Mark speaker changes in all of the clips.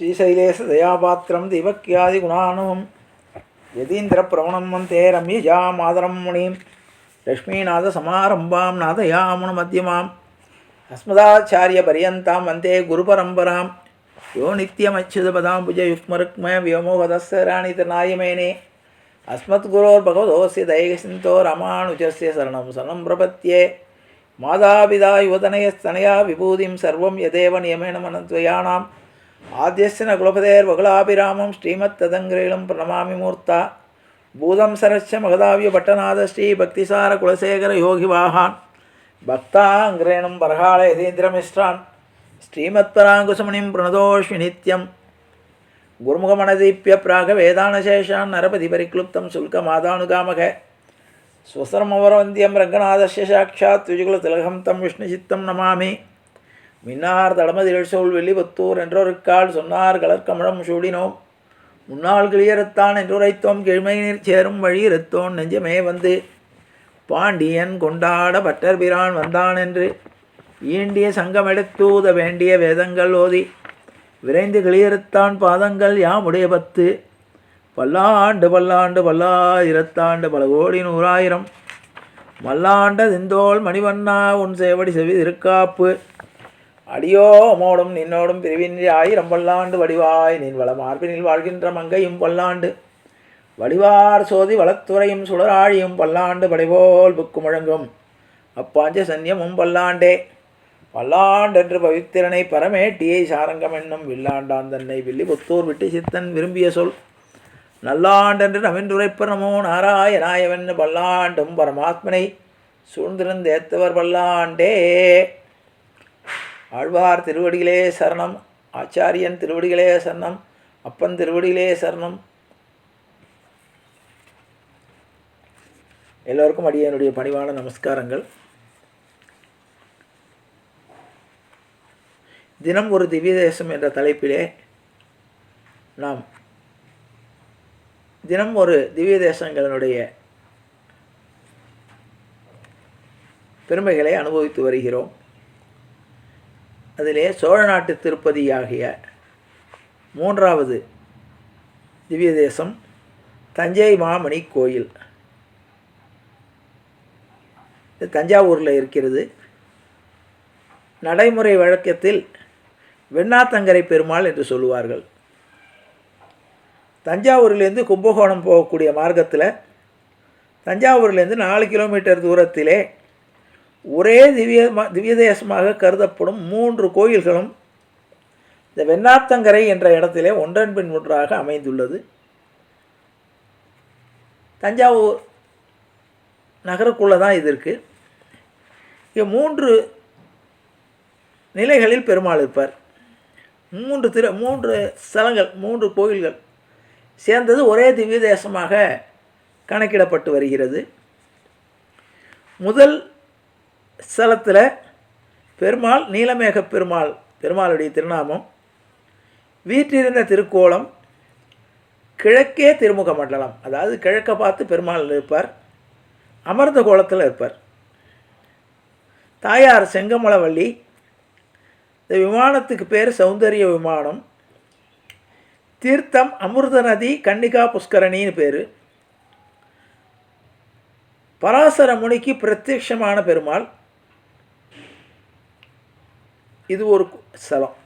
Speaker 1: ஸ்ரீசைலேச தயாபாத்திரம் திவக்கியாதி குணானுவம். யதீந்திர பிரவணம் வந்தே ரம்யஜா மாதரம் முனிம். லக்ஷ்மீநாத சமாரம்பாம் நாதயாமுன மத்தியமாம். அஸ்மதாச்சாரிய பரியந்தாம் வந்தே குரு பரம்பராம் யோ நித்தியமச்சுதபதாம் புஜ யுக்மருக்ம வியோமோகதஸ்ராணி திருநாயமேனே. அஸ்மத்குரோர் பகவதோசி தயகசிந்தோ ராமானுஜஸ்ய சரணம் சரணம் பிரபத்தியே மாதாபிதா யுவதனயஸ்தனயா விபூதிம் சர்வம் யதேவ நியமேன மனத்வயானாம் ஆத்தியஸ்தின குலபதேர் வகுலாபிராமம் ஸ்ரீமத் ததங்கிரீலம் பிரணமாமி மூர்த்தா. பூதம் சரஸ்ய மகதாவிய பட்டநாத ஸ்ரீ பக்திசார குலசேகர யோகி வாகான் பக்தாங்கிரேணும் பரகால யதீந்திரமிஸ்ரான் ஸ்ரீமத் பராங்குசமுனிம் பிரணதோஷ்மி நித்யம். குருமுகமனதீப்பிய பிராக வேதானசேஷான் நரபதி பரிக்ளுப்தம் சுல்க மாதானுகாமக ஸ்வசரமவரவந்தியம் ரங்கநாதஸ்ய விஜுகுல திலகம் தம் விஷ்ணுசித்தம் நமாமி மின்னார் தடமதில் சோல் வெள்ளிபுத்தூர் என்றொருக்கால் சொன்னார் கலர்கமழம் சூடினோம். முன்னாள் கிளியறுத்தான் என்றுரைத்தோம் கிழ்மையினிற் சேரும் வழியிருத்தோன் நெஞ்சமே வந்து பாண்டியன் கொண்டாட பட்டர்பிரான் வந்தான் என்று ஈண்டிய சங்கமெடுத்தூத வேண்டிய வேதங்கள் ஓதி விரைந்து கிளியறுத்தான் பாதங்கள் யாமுடைய பத்து. பல்லாண்டு பல்லாண்டு பல்லாயிரத்தாண்டு பல கோடி நூறாயிரம். மல்லாண்ட திந்தோள் மணிவண்ணா உன் சேவடி செவி திருக்காப்பு அடியோ அம்மோடும் நின்னோடும் பிரிவின்றி ஆயிரம் பல்லாண்டு வடிவாய் நின் வள மார்பினில் வாழ்கின்ற மங்கையும் பல்லாண்டு. வடிவார் சோதி வளத்துறையும் சுடராழியும் பல்லாண்டு படைபோல் புக்கு முழங்கும் அப்பாஞ்ச சன்யமும் பல்லாண்டே. பல்லாண்டென்று பவித்திரனை பரமேட்டியை சாரங்கம் என்னும் வில்லாண்டான் தன்னை வில்லிபுத்தூர் விட்டு சித்தன் விரும்பிய சொல். நல்லாண்டென்று நவின்றுரைப்பர் நமோ நாராயணாயவன் பல்லாண்டும் பரமாத்மனை சூழ்ந்திருந்தேத்தவர் பல்லாண்டே. ஆழ்வார் திருவடிகளே சரணம் ஆச்சாரியன் திருவடிகளே சரணம் அப்பன் திருவடிகளே சரணம். எல்லோருக்கும் அடியனுடைய பணிவான நமஸ்காரங்கள். தினம் ஒரு திவ்ய தேசம் என்ற தலைப்பிலே நாம் தினம் ஒரு திவ்ய தேசங்களினுடைய பெருமைகளை அனுபவித்து வருகிறோம். அதிலே சோழ நாட்டு திருப்பதி ஆகிய மூன்றாவது திவ்ய தேசம் தஞ்சை மாமணி கோயில். இது தஞ்சாவூரில் இருக்கிறது. நடைமுறை வழக்கத்தில் வெண்ணாத்தங்கரை பெருமாள் என்று சொல்லுவார்கள். தஞ்சாவூரிலேருந்து கும்பகோணம் போகக்கூடிய மார்க்கத்தில் தஞ்சாவூர்லேருந்து நாலு கிலோமீட்டர் தூரத்திலே ஒரே திவ்ய திவ்ய தேசமாக கருதப்படும் மூன்று கோயில்களும் இந்த வெண்ணாத்தங்கரை என்ற இடத்திலே ஒன்றன் பின் ஒன்றாக அமைந்துள்ளது. தஞ்சாவூர் நகருக்குள்ளே தான் இது இருக்குது இங்கே மூன்று நிலைகளில் பெருமாள் இருப்பார். மூன்று திரு மூன்று ஸ்தலங்கள் மூன்று கோயில்கள் சேர்ந்தது ஒரே திவ்ய தேசமாக கணக்கிடப்பட்டு வருகிறது. முதல் ஸ்தலத்தில் பெருமாள் நீலமேக பெருமாள் பெருமாளுடைய திருநாமம். வீற்றிருந்த திருக்கோலம் கிழக்கே திருமுக மண்டலம். அதாவது கிழக்கை பார்த்து பெருமாள் இருப்பார். அமர்ந்த கோலத்தில் இருப்பார். தாயார் செங்கமலவள்ளி இந்த விமானத்துக்கு பேர் சௌந்தரிய விமானம். தீர்த்தம் அமிர்த நதி கன்னிகா புஷ்கரணின்னு பேர். பராசர முனிக்கு பிரத்யட்சமான பெருமாள். இது ஒரு ஸ்தலம்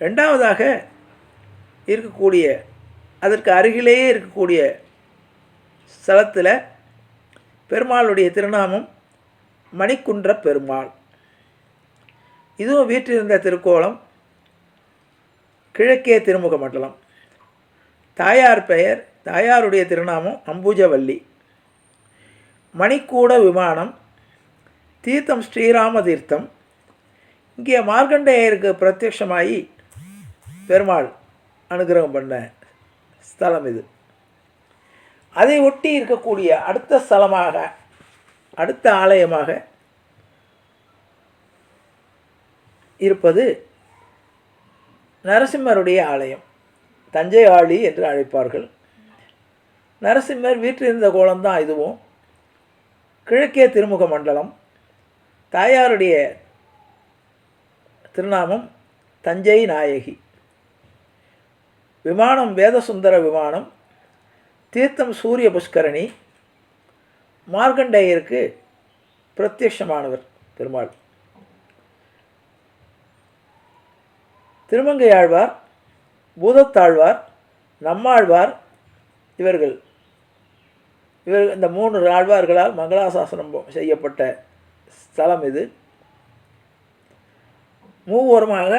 Speaker 1: ரெண்டாவதாக இருக்கக்கூடிய அதற்கு அருகிலேயே இருக்கக்கூடிய ஸ்தலத்தில் பெருமாளுடைய திருநாமம் மணிக்குன்ற பெருமாள். இதுவும் வீற்றிருந்த திருக்கோலம் கிழக்கே திருமுக மண்டலம். தாயார் பெயர் தாயாருடைய திருநாமம் அம்புஜவல்லி. மணிக்கூட விமானம் தீர்த்தம் ஸ்ரீராம தீர்த்தம் இங்கே மார்க்கண்டேயருக்கு பிரத்யட்சமாகி பெருமாள் அனுகிரகம் பண்ண ஸ்தலம் இது. அதை ஒட்டி இருக்கக்கூடிய அடுத்த ஸ்தலமாக அடுத்த ஆலயமாக இருப்பது நரசிம்மருடைய ஆலயம். தஞ்சை ஆழி என்று அழைப்பார்கள். நரசிம்மர் வீற்றிருந்த கோலம்தான் இதுவும். கிழக்கே திருமுக மண்டலம். தாயாருடைய திருநாமம் தஞ்சை நாயகி. விமானம் வேதசுந்தர விமானம் தீர்த்தம் சூரிய புஷ்கரணி மார்க்கண்டேயருக்கு பிரத்யட்சமானவர் பெருமாள். திருமங்கையாழ்வார் பூதத்தாழ்வார் நம்மாழ்வார் இவர்கள். இவர் இந்த மூன்று ஆழ்வார்களால் மங்களாசாசனம் செய்யப்பட்ட ஸ்தலம் இது. மூவோரமாக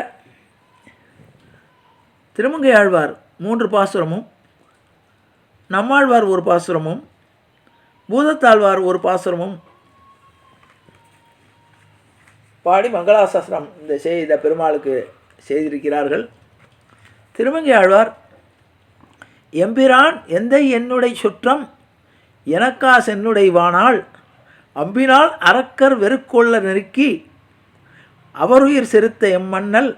Speaker 1: திருமங்கை ஆழ்வார் மூன்று பாசுரமும் நம்மாழ்வார் ஒரு பாசுரமும் பூதத்தாழ்வார் ஒரு பாசுரமும் பாடி மங்களாசாஸ்திரம் இந்த செய்த பெருமாளுக்கு செய்திருக்கிறார்கள். திருமங்கை ஆழ்வார் எம்பிரான் எந்த என்னுடைய சுற்றம்? எனக்கா சென்னுடை வானால் அம்பினால் அரக்கர் வெறுக்கொள்ள நெருக்கி அவருயிர் சிறுத்த எம்மன்னல்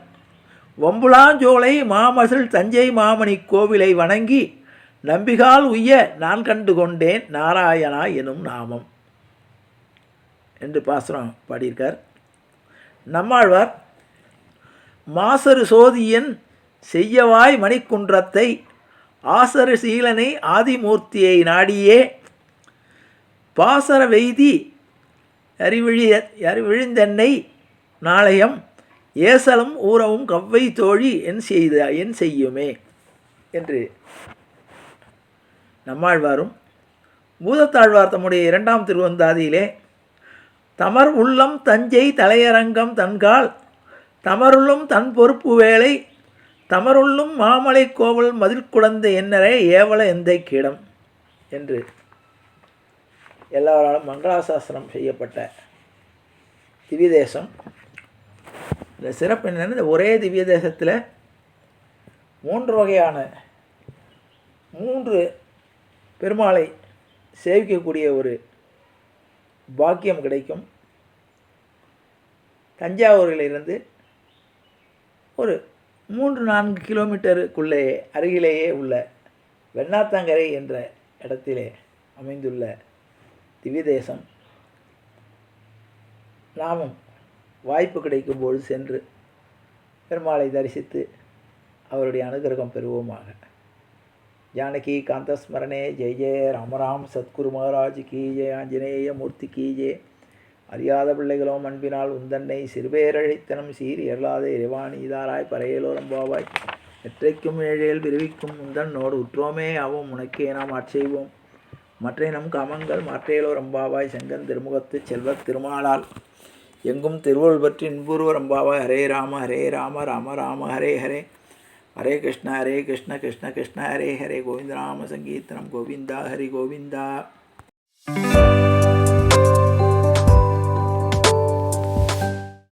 Speaker 1: வம்புலாஞ்சோலை மாமசில் தஞ்சை மாமணி கோவிலை வணங்கி நம்பிகால் உய்ய நான் கண்டு கொண்டேன் நாராயணா எனும் நாமம் என்று பாசுரம் பாடியிருக்கார். நம்மாழ்வார் மாசரு சோதியன் செய்யவாய் மணிக்குன்றத்தை ஆசரு சீலனை ஆதிமூர்த்தியை நாடியே பாசர வெய்தி அறிவிழி அறிவிழிந்தென்னை நாளையம் ஏசலும் ஊரவும் கவ்வை தோழி என் செய்த என் செய்யுமே. என்று நம்மாழ்வாரும் பூதத்தாழ்வார் தம்முடைய இரண்டாம் திருவந்தாதியிலே தமர் உள்ளம் தஞ்சை தலையரங்கம் தன்கால் தமருள்ளும் தன் பொறுப்பு வேலை தமருள்ளும் மாமலை கோவல் மதில் குழந்த என்னரே ஏவல எந்தை கிடம் என்று எல்லாராலும் மங்களாசாசனம் செய்யப்பட்ட திவிதேசம் இந்த சிறப்பு என்னென்னா இந்த ஒரே திவ்ய தேசத்தில் மூன்று வகையான மூன்று பெருமாளை சேவிக்கக்கூடிய ஒரு பாக்கியம் கிடைக்கும். தஞ்சாவூரிலிருந்து ஒரு மூன்று நான்கு கிலோமீட்டருக்குள்ளே அருகிலேயே உள்ள வெண்ணாத்தங்கரை என்ற இடத்திலே அமைந்துள்ள திவ்ய தேசம். நாமும் வாய்ப்பு கிடைக்கும்போது சென்று பெருமாளை தரிசித்து அவருடைய அனுகிரகம் பெறுவோமாக. ஜானகி காந்தஸ்மரணே ஜெய ஜெய ராமராம் சத்குரு மகாராஜ் கீ ஜெய ஆஞ்சநேய மூர்த்தி கீ ஜெய. அறியாத பிள்ளைகளோ அன்பினால் உந்தன்னை சிறுபேரழைத்தனம் சீர் இயலாத இறைவாணி இதாராய் பறையலோரம்பாவாய் எற்றைக்கும் ஏழையில் விரிவிக்கும் உந்தன்னோடு உற்றோமே ஆவோம் உனக்கே நாம் ஆட்செய்வோம் மற்ற நம் காமங்கள் மாற்றையலோரம்பாவாய் செங்கன் திருமுகத்து செல்வத் திருமாலால் எங்கும் திருவள்ளுவர் பற்றி இன்பூர்வரம்பாவாய் ஹரே ராம ஹரே ராம ராம ராம ஹரே ஹரே ஹரே கிருஷ்ண ஹரே கிருஷ்ண கிருஷ்ண கிருஷ்ண ஹரே ஹரே கோவிந்த நாம சங்கீர்த்தனம் கோவிந்தா ஹரி கோவிந்தா